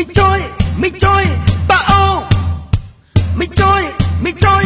mình chơi mình chơi ba ô. Mình chơi mình chơi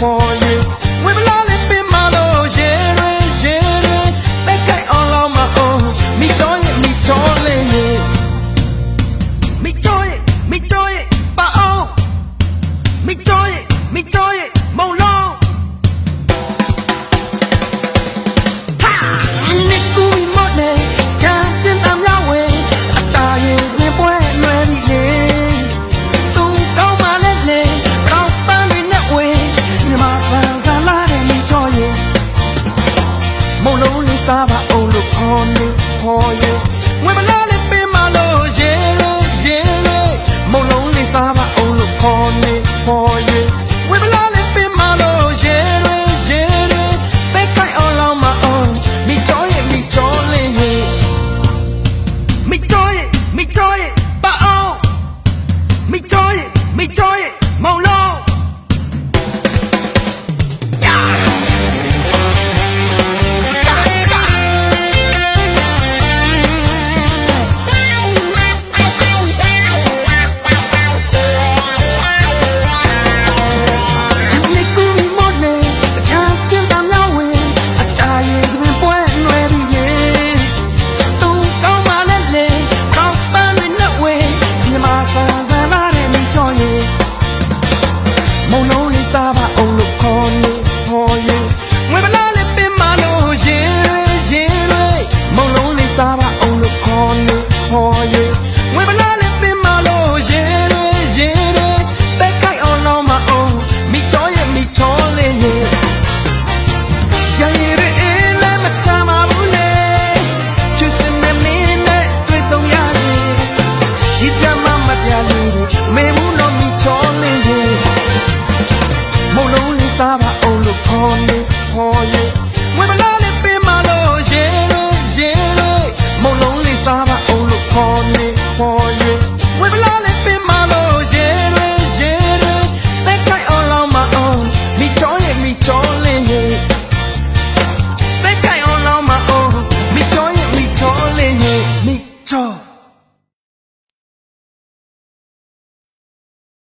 ခေါ်၍ဝေမလာလေးပင်မလို့ရေရွေရေရွေတက်ကိုက်အောင်လောက်မအောင်မိချောရဲ့မိချောလေးရဲ့မိချောရဲ့မိချောရဲ့ပါအောင်မိချောရဲ့မိချောရဲ့ စားပါအောင်လို့ခေါ်နေခေါ်ရင်ငွေမလားလေးပေးမလို့ရေရေရေရေမုံလုံးလေးစားပါအောင်လို့ခေါ်နေခေါ်ရင်ငွေမလားလေးပေးမလို့ရေရေရေရေပဲဆိုင်အောင်လောက်မအောင်မိချောရဲ့မိချောလေးမိချောရဲ့မိချော on me, on me. We're 쳐!